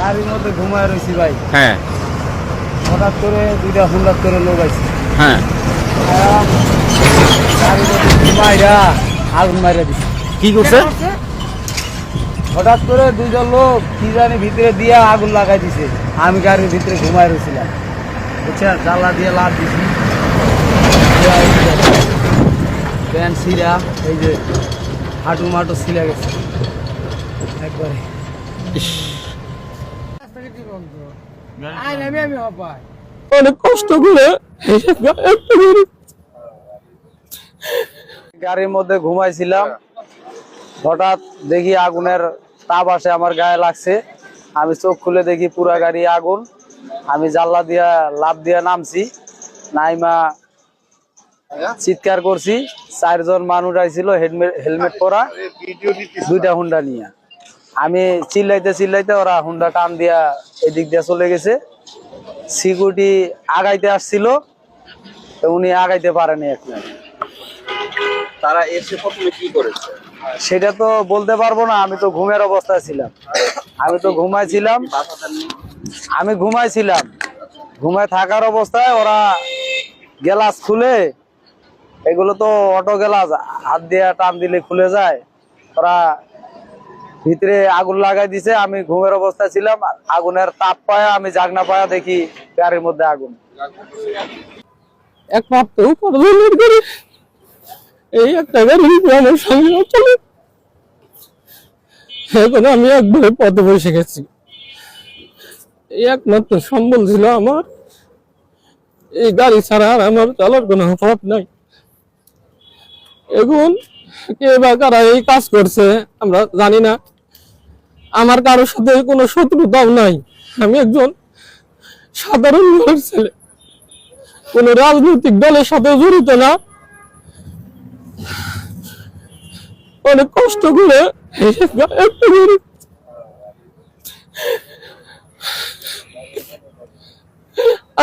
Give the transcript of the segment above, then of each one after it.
গাড়ির মধ্যে ঘুমায় রয়েছি ভাই। হ্যাঁ। হঠাৎ করে দুইটা হুন্ডার করে লোক আইছে হ্যাঁ। গাড়ির মধ্যে ঘুমাইরা আগুন মাইরা দিছে। কি করছে? হঠাৎ করে দুইজন লোক কি জানি ভিতরে দিয়া আগুন লাগাই দিছে। আমি গাড়ির ভিতরে ঘুমাই রয়েছিলাম। বুঝছেন জানলা দিয়ে লাভ দিছি। প্যান্ট ছিঁড়া এই যে হাঁটু মাটু ছিঁড়া গেছে। একবারে। অনেক কষ্ট করে গাড়ির মধ্যে ঘুমাইছিলাম। হঠাৎ দেখি আগুনের তাপ আসে, আমার গায়ে লাগছে। আমি চোখ খুলে দেখি পুরা গাড়ি আগুন। আমি জানলা দিয়া লাভ দিয়া নামছি। নাইমা চিৎকার করছি। চারজন মানুষ আইছিল হেলমেট পরা। দুইটা হুন্ডা নিয়ে। আমি চিল্লাইতে চিল্লাইতে ওরা হুন্ডা টান দিয়া এদিক দিয়ে চলে গেছে। সিকিউরিটি আগাইতে আসছিল তো উনি আগাইতে পারেনি এখন তারা এসে প্রথমে কি করেছে? সেটা তো বলতে পারব না আমি তো ঘুমের অবস্থায় ছিলাম। আমি তো ঘুমাইছিলাম আমি ঘুমাইছিলাম ঘুমায় থাকার অবস্থায় ওরা গ্লাস খুলে এগুলো তো অটো গ্লাস হাত দিয়ে টান দিলে খুলে যায়। ওরা ভিতরে আগুন লাগাই দিছে, আমি ঘুমের অবস্থায় ছিলাম, আগুনের তাপ পায়া, আমি জাগনা পায়া দেখি গাড়ির মধ্যে আগুন। উপার্জনের এই একটা গাড়ি এখন আমি একবারে পথে বসে গেছি। এই একমাত্র সম্বল ছিল আমার। এই গাড়ি ছাড়া আর আমার চলার কোনো পথ নাই। এখন কে বা কারা এই কাজ করছে আমরা জানি না। আমার কারোর সাথে কোনো শত্রুতাও নাই। আমি একজন সাধারণ ঘরের ছেলে। কোন রাজনৈতিক দলের সাথে জড়িত না। অনেক কষ্ট করে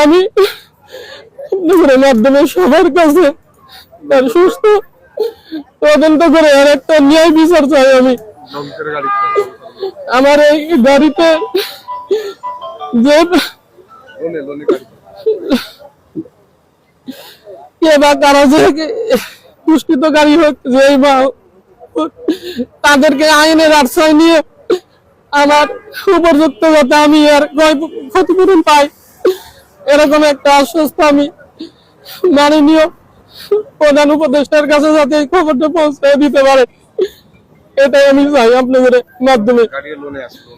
আমি মাধ্যমে সবার কাছে সুস্থ তদন্ত করে আর একটা ন্যায় বিচার চাই আমি। আমার এই গাড়িতে যে কে বা কারা যে পুষ্টিতকারী হোক, যেই বা তাদেরকে আইনের আশ্রয় নিয়ে আমার উপযুক্ত যাতে আমি আর ক্ষতিপূরণ পাই, এরকম একটা আশ্বস্ত আমি মাননীয় প্রধান উপদেষ্টার কাছে যাতে এই খবরটা পৌঁছে দিতে পারে। এটাই আমি চাই আপনাদের মাধ্যমে। Thank আসলো